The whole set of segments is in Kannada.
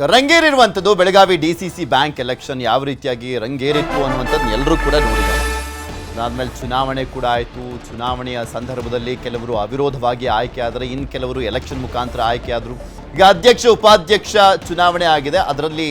ರಂಗೇರಿರುವಂಥದ್ದು Belagavi D C C bank election ಯಾವ ರೀತಿಯಾಗಿ ರಂಗೇರಿತ್ತು ಅನ್ನುವಂಥದ್ದು ಎಲ್ಲರೂ ಕೂಡ ನೋಡಿದ್ದಾರೆ. ಅದಾದಮೇಲೆ ಚುನಾವಣೆ ಕೂಡ ಆಯಿತು. ಚುನಾವಣೆಯ ಸಂದರ್ಭದಲ್ಲಿ ಕೆಲವರು ಅವಿರೋಧವಾಗಿ ಆಯ್ಕೆ ಆದರೆ ಇನ್ನು ಕೆಲವರು ಎಲೆಕ್ಷನ್ ಮುಖಾಂತರ ಆಯ್ಕೆ ಆದರು ಈಗ ಅಧ್ಯಕ್ಷ, ಉಪಾಧ್ಯಕ್ಷ ಚುನಾವಣೆ ಆಗಿದೆ. ಅದರಲ್ಲಿ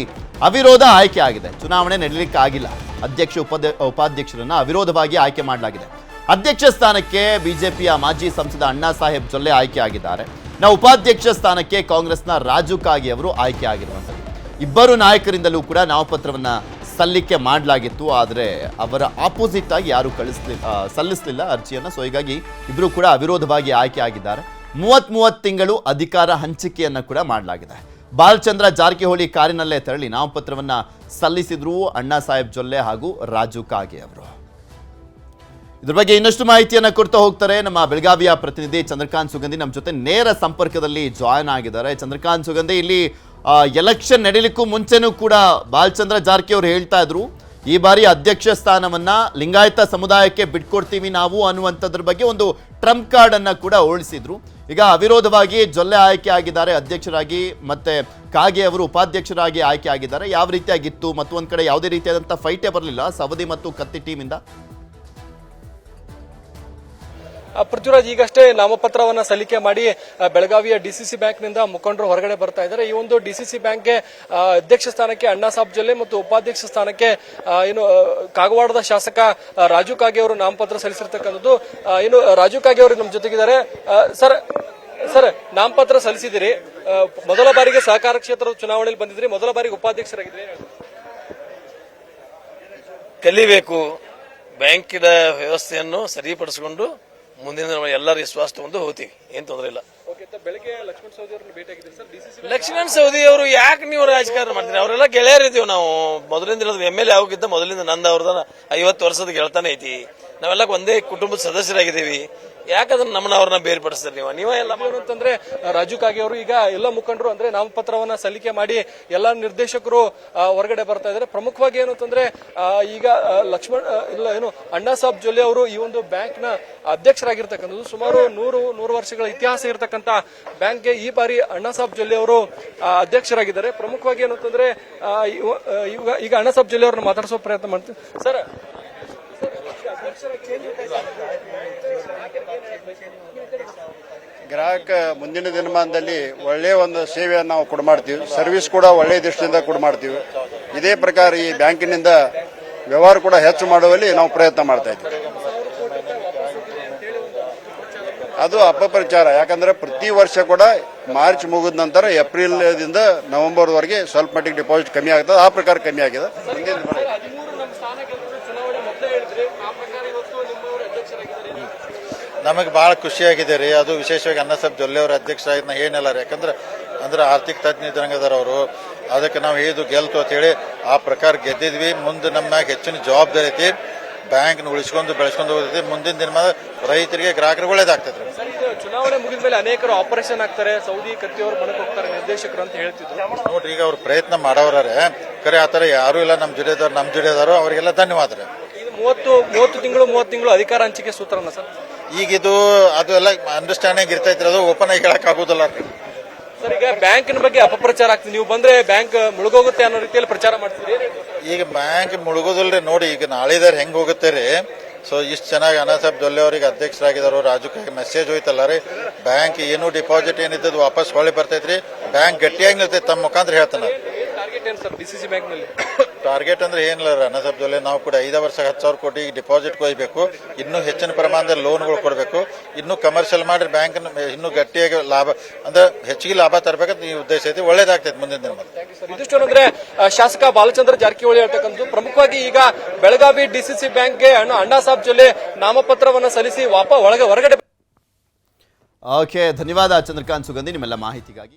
ಅವಿರೋಧ ಆಯ್ಕೆ ಆಗಿದೆ. ಚುನಾವಣೆ ನಡೀಲಿಕ್ಕೆ ಆಗಿಲ್ಲ. ಅಧ್ಯಕ್ಷ ಉಪಾಧ್ಯ ಉಪಾಧ್ಯಕ್ಷರನ್ನು ಅವಿರೋಧವಾಗಿ ಆಯ್ಕೆ ಮಾಡಲಾಗಿದೆ. ಅಧ್ಯಕ್ಷ ಸ್ಥಾನಕ್ಕೆ ಬಿಜೆಪಿಯ ಮಾಜಿ ಸಂಸದ ಅಣ್ಣಾ ಸಾಹೇಬ್ ಜೊಲ್ಲೆ ಆಯ್ಕೆ ಆಗಿದ್ದಾರೆ. ನಾವು ಉಪಾಧ್ಯಕ್ಷ ಸ್ಥಾನಕ್ಕೆ ಕಾಂಗ್ರೆಸ್ನ ರಾಜು ಕಾಗೆ ಅವರು ಆಯ್ಕೆ ಆಗಿರುವಂಥದ್ದು. ಇಬ್ಬರು ನಾಯಕರಿಂದಲೂ ಕೂಡ ನಾಮಪತ್ರವನ್ನು ಸಲ್ಲಿಕೆ ಮಾಡಲಾಗಿತ್ತು, ಆದರೆ ಅವರ ಆಪೋಸಿಟ್ ಆಗಿ ಯಾರು ಕಳಿಸ್ಲಿ ಸಲ್ಲಿಸಲಿಲ್ಲ ಅರ್ಜಿಯನ್ನು. ಸೊ ಹೀಗಾಗಿ ಇಬ್ಬರು ಕೂಡ ಅವಿರೋಧವಾಗಿ ಆಯ್ಕೆ ಆಗಿದ್ದಾರೆ. ಮೂವತ್ತ್ ಮೂವತ್ತು ತಿಂಗಳು ಅಧಿಕಾರ ಹಂಚಿಕೆಯನ್ನು ಕೂಡ ಮಾಡಲಾಗಿದೆ. ಬಾಲಚಂದ್ರ ಜಾರಕಿಹೊಳಿ ಕಾರಿನಲ್ಲೇ ತೆರಳಿ ನಾಮಪತ್ರವನ್ನು ಸಲ್ಲಿಸಿದ್ರು ಅಣ್ಣಾ ಸಾಹೇಬ್ ಜೊಲ್ಲೆ ಹಾಗೂ ರಾಜು ಕಾಗೆ ಅವರು. ಇದ್ರ ಬಗ್ಗೆ ಇನ್ನಷ್ಟು ಮಾಹಿತಿಯನ್ನು ಕೊಡ್ತಾ ಹೋಗ್ತಾರೆ ನಮ್ಮ ಬೆಳಗಾವಿಯ ಪ್ರತಿನಿಧಿ ಚಂದ್ರಕಾಂತ್ ಸುಗಂಧಿ ನಮ್ಮ ಜೊತೆ ನೇರ ಸಂಪರ್ಕದಲ್ಲಿ ಜಾಯ್ನ್ ಆಗಿದ್ದಾರೆ. ಚಂದ್ರಕಾಂತ್ ಸುಗಂಧಿ, ಇಲ್ಲಿ ಎಲೆಕ್ಷನ್ ನಡೀಲಿಕ್ಕೂ ಮುಂಚೆನೂ ಕೂಡ ಬಾಲಚಂದ್ರ ಜಾರಕಿಹೊಳಿ ಹೇಳ್ತಾ ಇದ್ರು, ಈ ಬಾರಿ ಅಧ್ಯಕ್ಷ ಸ್ಥಾನವನ್ನ ಲಿಂಗಾಯತ ಸಮುದಾಯಕ್ಕೆ ಬಿಟ್ಕೊಡ್ತೀವಿ ನಾವು ಅನ್ನುವಂಥದ್ರ ಬಗ್ಗೆ ಒಂದು ಟ್ರಂಪ್ ಕಾರ್ಡ್ ಅನ್ನ ಕೂಡ ಹೋಲಿಸಿದ್ರು. ಈಗ ಅವಿರೋಧವಾಗಿ ಜೊಲ್ಲೆ ಆಯ್ಕೆ ಆಗಿದ್ದಾರೆ ಅಧ್ಯಕ್ಷರಾಗಿ, ಮತ್ತೆ ಕಾಗೆ ಅವರು ಉಪಾಧ್ಯಕ್ಷರಾಗಿ ಆಯ್ಕೆ ಆಗಿದ್ದಾರೆ. ಯಾವ ರೀತಿಯಾಗಿತ್ತು ಮತ್ತು ಒಂದ್ ಕಡೆ ಯಾವುದೇ ರೀತಿಯಾದಂಥ ಫೈಟೇ ಬರಲಿಲ್ಲ. ಸವದಿ ಮತ್ತು ಕತ್ತಿ ಟೀಮಿಂದ ಪೃಥ್ವಿರಾಜ್, ಈಗಷ್ಟೇ ನಾಮಪತ್ರವನ್ನ ಸಲ್ಲಿಕೆ ಮಾಡಿ ಬೆಳಗಾವಿಯ ಡಿಸಿಸಿ ಬ್ಯಾಂಕ್ನಿಂದ ಮುಖಂಡರು ಹೊರಗಡೆ ಬರ್ತಾ ಇದ್ದಾರೆ. ಈ ಒಂದು ಡಿಸಿಸಿ ಬ್ಯಾಂಕ್ಗೆ ಅಧ್ಯಕ್ಷ ಸ್ಥಾನಕ್ಕೆ ಅಣ್ಣಾ ಸಾಬ್ ಜೊಲ್ಲೆ ಮತ್ತು ಉಪಾಧ್ಯಕ್ಷ ಸ್ಥಾನಕ್ಕೆ ಏನು ಕಾಗವಾಡದ ಶಾಸಕ ರಾಜು ಕಾಗೆ ಅವರು ನಾಮಪತ್ರ ಸಲ್ಲಿಸಿರ್ತಕ್ಕಂಥದ್ದು. ಏನು, ರಾಜು ಕಾಗೆ ಅವರು ನಮ್ಮ ಜೊತೆಗಿದ್ದಾರೆ. ಸರ್ ಸರ್, ನಾಮಪತ್ರ ಸಲ್ಲಿಸಿದಿರಿ ಮೊದಲ ಬಾರಿಗೆ ಸಹಕಾರ ಕ್ಷೇತ್ರದ ಚುನಾವಣೆಯಲ್ಲಿ ಬಂದಿದ್ರಿ ಮೊದಲ ಬಾರಿಗೆ ಉಪಾಧ್ಯಕ್ಷರಾಗಿದ್ರಿ? ಕಲಿಬೇಕು. ಬ್ಯಾಂಕಿನ ವ್ಯವಸ್ಥೆಯನ್ನು ಸರಿಪಡಿಸಿಕೊಂಡು ಮುಂದಿನ ದಿನ ಎಲ್ಲರ ವಿಶ್ವಾಸ ತಗೊಂಡು ಹೋಗ್ತೀವಿ ಏನ್ ತೊಂದರೆ ಇಲ್ಲ. ಲಕ್ಷ್ಮಣ್ ಸೌದಿ ಅವರು ಯಾಕೆ ನೀವು ರಾಜಕಾರಣ ಮಾಡ್ತೀರಿ? ಅವರೆಲ್ಲ ಗೆಳೆಯರಿದ್ದೀವಿ ನಾವು. ಮೊದಲಿಂದ ಇರೋದು ಎಂ ಎಲ್ ಎ ಆಗಿದ್ದ ಮೊದಲಿಂದ ನಂದು ಅವ್ರದ ಐವತ್ತು ವರ್ಷದ ಗೆಳತನ ಐತಿ. ನಾವೆಲ್ಲ ಒಂದೇ ಕುಟುಂಬದ ಸದಸ್ಯರಾಗಿದ್ದೀವಿ. ಯಾಕೆ ಅದನ್ನ ನಮ್ಮನ್ನ ಅವ್ರನ್ನ ಬೇರ್ಪಡಿಸ್ತಾರೆ ನೀವು? ನೀವೇ ಎಲ್ಲ ಅಂತಂದ್ರೆ ರಾಜು ಕಾಗೆ ಅವರು ಈಗ ಎಲ್ಲ ಮುಖಂಡರು ಅಂದ್ರೆ ನಾಮಪತ್ರವನ್ನ ಸಲ್ಲಿಕೆ ಮಾಡಿ ಎಲ್ಲ ನಿರ್ದೇಶಕರು ಹೊರಗಡೆ ಬರ್ತಾ ಇದ್ದಾರೆ. ಪ್ರಮುಖವಾಗಿ ಏನು ಅಂತಂದ್ರೆ ಈಗ ಲಕ್ಷ್ಮಣ್ ಇಲ್ಲ ಏನು, ಅಣ್ಣಾ ಸಾಬ್ ಜೊಲ್ಲೆ ಅವರು ಈ ಒಂದು ಬ್ಯಾಂಕ್ನ ಅಧ್ಯಕ್ಷರಾಗಿರ್ತಕ್ಕಂಥದ್ದು. ಸುಮಾರು ನೂರು ನೂರು ವರ್ಷಗಳ ಇತಿಹಾಸ ಇರತಕ್ಕಂತ ಬ್ಯಾಂಕ್ಗೆ ಈ ಬಾರಿ ಅಣ್ಣಾ ಸಾಬ್ ಜೊಲ್ಲೆ ಅವರು ಅಧ್ಯಕ್ಷರಾಗಿದ್ದಾರೆ. ಪ್ರಮುಖವಾಗಿ ಏನು ಅಂತಂದ್ರೆ ಈಗ ಅಣ್ಣಾ ಸಾಬ್ ಜೊಲ್ಲೆ ಅವ್ರನ್ನ ಮಾತಾಡಿಸೋ ಪ್ರಯತ್ನ ಮಾಡ್ತೀವಿ. ಸರ್ ಗ್ರಾಹಕ ಮುಂದಿನ ದಿನಮಾನದಲ್ಲಿ ಒಳ್ಳೆಯ ಒಂದು ಸೇವೆಯನ್ನು ನಾವು ಕೊಡ ಮಾಡ್ತೀವಿ. ಸರ್ವಿಸ್ ಕೂಡ ಒಳ್ಳೆಯ ದೃಷ್ಟಿಯಿಂದ ಕೊಡ ಮಾಡ್ತೀವಿ. ಇದೇ ಪ್ರಕಾರ ಈ ಬ್ಯಾಂಕಿನಿಂದ ವ್ಯವಹಾರ ಕೂಡ ಹೆಚ್ಚು ಮಾಡುವಲ್ಲಿ ನಾವು ಪ್ರಯತ್ನ ಮಾಡ್ತಾ ಇದ್ದೀವಿ. ಅದು ಅಪಪ್ರಚಾರ. ಯಾಕಂದ್ರೆ ಪ್ರತಿ ವರ್ಷ ಕೂಡ ಮಾರ್ಚ್ ಮುಗಿದ ನಂತರ ಏಪ್ರಿಲ್ದಿಂದ ನವೆಂಬರ್ವರೆಗೆ ಸ್ವಲ್ಪ ಮಟ್ಟಿಗೆ ಡಿಪಾಸಿಟ್ ಕಮ್ಮಿ ಆಗ್ತದೆ. ಆ ಪ್ರಕಾರ ಕಮ್ಮಿ ಆಗಿದೆ ಮುಂದಿನ ದಿನ- ಹದಿಮೂರು ನಮ್ಮ ಸ್ಥಾನ ಗೆಲ್ತಾರೆ ಚುನಾವಣೆ ಮೊದಲೇ ಹೇಳಿದ್ರಿ ಆ ಪ್ರಕಾರ ಇವತ್ತು ನಿಮ್ಮವರು ಅಧ್ಯಕ್ಷರಾಗಿದ್ದಾರೆ ನಮಗೆ ಭಾಳ ಖುಷಿಯಾಗಿದೆ ರೀ. ಅದು ವಿಶೇಷವಾಗಿ ಅನ್ನ ಜೊಲ್ಲೆ ಅವರ ಅಧ್ಯಕ್ಷರಾಗಿ ನಾ ಏನಿಲ್ಲ ರೀ. ಯಾಕಂದ್ರೆ ಅಂದ್ರೆ ಆರ್ಥಿಕ ತಜ್ಞ ಇದ್ದಂಗದಾರ ಅವರು ಅದಕ್ಕೆ ನಾವು ಇದು ಗೆಲ್ತು ಅಂತ ಹೇಳಿ ಆ ಪ್ರಕಾರ ಗೆದ್ದಿದ್ವಿ. ಮುಂದೆ ನಮ್ಮ ಮ್ಯಾಗ ಹೆಚ್ಚಿನ ಜವಾಬ್ದಾರಿ ಐತಿ. ಬ್ಯಾಂಕ್ನ ಉಳಿಸ್ಕೊಂಡು ಬೆಳೆಸ್ಕೊಂಡು ಹೋಗ್ತೈತಿ. ಮುಂದಿನ ದಿನ ರೈತರಿಗೆ ಗ್ರಾಹಕರಿಗೆ ಒಳ್ಳೇದಾಗ್ತದೆ ಚುನಾವಣೆ ಮುಗಿದ ಮೇಲೆ ಅನೇಕರು ಆಪರೇಷನ್ ಆಗ್ತಾರೆ. ಸೌದಿ ಕತ್ತಿಯವರು ಮನೆಗೆ ಹೋಗ್ತಾರೆ ನಿರ್ದೇಶಕರು ಅಂತ ಹೇಳ್ತಿದ್ರು. ನೋಡ್ರಿ ಈಗ ಅವ್ರು ಪ್ರಯತ್ನ ಮಾಡೋರೇ. ಕರೆ ಆ ಥರ ಯಾರೂ ಇಲ್ಲ. ನಮ್ಮ ಜುಡಿದಾರ ನಮ್ಮ ಜುಡೆದವರು ಅವರಿಗೆಲ್ಲ ಧನ್ಯವಾದ ರೀ. ಮೂವತ್ತು ಮೂವತ್ತು ತಿಂಗಳು ಮೂವತ್ತು ತಿಂಗಳು ಅಧಿಕಾರ ಹಂಚಿಕೆ ಸೂತ್ರನ ಸರ್? ಈಗ ಇದು ಅದು ಎಲ್ಲ ಅಂಡರ್ಸ್ಟ್ಯಾಂಡಿಂಗ್ ಇರ್ತೈತ್ರಿ ಅದು ಓಪನ್ ಆಗಿ ಹೇಳಕ್ ಆಗುದಿಲ್ಲ. ಸರ್ ಈಗ ಬ್ಯಾಂಕಿನ ಬಗ್ಗೆ ಅಪಪ್ರಚಾರ ಆಗ್ತದೆ. ನೀವು ಬಂದ್ರೆ ಬ್ಯಾಂಕ್ ಮುಳುಗೋಗುತ್ತೆ ಅನ್ನೋ ರೀತಿಯಲ್ಲಿ ಪ್ರಚಾರ ಮಾಡ್ತೀರಿ ಈಗ ಬ್ಯಾಂಕ್ ಮುಳುಗೋದಿಲ್ರಿ ನೋಡಿ ಈಗ ನಾಳಿದಾರ ಹೆಂಗ್ ಹೋಗುತ್ತೆ ರೀ? ಸೊ ಇಷ್ಟು ಚೆನ್ನಾಗಿ ಅನಾ ಸಾಹೇಬ್ ಜೊಲ್ಲೆ ಅವರಿಗೆ ಅಧ್ಯಕ್ಷರಾಗಿದ್ದಾರೆ ರಾಜು ಕೈ ಮೆಸೇಜ್ ಹೋಯ್ತಲ್ಲ ರೀ. ಬ್ಯಾಂಕ್ ಏನು ಡಿಪಾಸಿಟ್ ಏನಿದ್ದದು ವಾಪಸ್ ಹೊಳ್ಳಿ ಬರ್ತೈತ್ರಿ. ಬ್ಯಾಂಕ್ ಗಟ್ಟಿಯಾಗಿ ನಿಲ್ತೈತೆ ತಮ್ಮ ಮುಖಾಂತರ ಹೇಳ್ತಾನೆ ಟಾರ್ಗೆಟ್ ಏನು ಸರ್ ಡಿಸಿಸಿ ಬ್ಯಾಂಕ್ನಲ್ಲಿ? ಟಾರ್ಗೆಟ್ ಅಂದ್ರೆ ಏನಿಲ್ಲ ರೀ ಅನಾ ಸಾಹೇಬ್ ಜೊಲ್ಲೆ ನಾವು ಕೂಡ ಐದು ವರ್ಷ ಹತ್ತು ಸಾವಿರ ಕೋಟಿ ಡಿಪಾಸಿಟ್ ಕೊಯ್ಬೇಕು ಇನ್ನೂ ಹೆಚ್ಚಿನ ಪ್ರಮಾಣದಲ್ಲಿ ಲೋನ್ಗಳು ಕೊಡಬೇಕು. ಇನ್ನೂ ಕಮರ್ಷಿಯಲ್ ಮಾಡಿ ಬ್ಯಾಂಕ್ ಇನ್ನೂ ಗಟ್ಟಿಯಾಗಿ ಲಾಭ ಅಂದ್ರೆ ಹೆಚ್ಚಿಗೆ ಲಾಭ ತರಬೇಕಂತ ಈ ಉದ್ದೇಶ ಐತಿ. ಒಳ್ಳೇದಾಗ್ತೈತಿ ಮುಂದಿನ ದಿನ ಇದಿಷ್ಟು ಅಂದ್ರೆ ಶಾಸಕ ಬಾಲಚಂದ್ರ ಜಾರಕಿಹೊಳಿ ಹೇಳ್ತಕ್ಕಂಥದ್ದು. ಪ್ರಮುಖವಾಗಿ ಈಗ ಬೆಳಗಾವಿ ಡಿಸಿಸಿ ಬ್ಯಾಂಕ್ಗೆ ಅಣ್ಣ ಅಣ್ಣಾ ಸಾಬ್ ಜೊಲ್ಲೆ ನಾಮಪತ್ರವನ್ನ ಸಲ್ಲಿಸಿ ವಾಪ ಒಳಗೆ ಹೊರಗಡೆ ಓಕೆ ಧನ್ಯವಾದ ಚಂದ್ರಕಾಂತ್ ಸುಗಂಧಿ ನಿಮ್ಮೆಲ್ಲ ಮಾಹಿತಿಗಾಗಿ.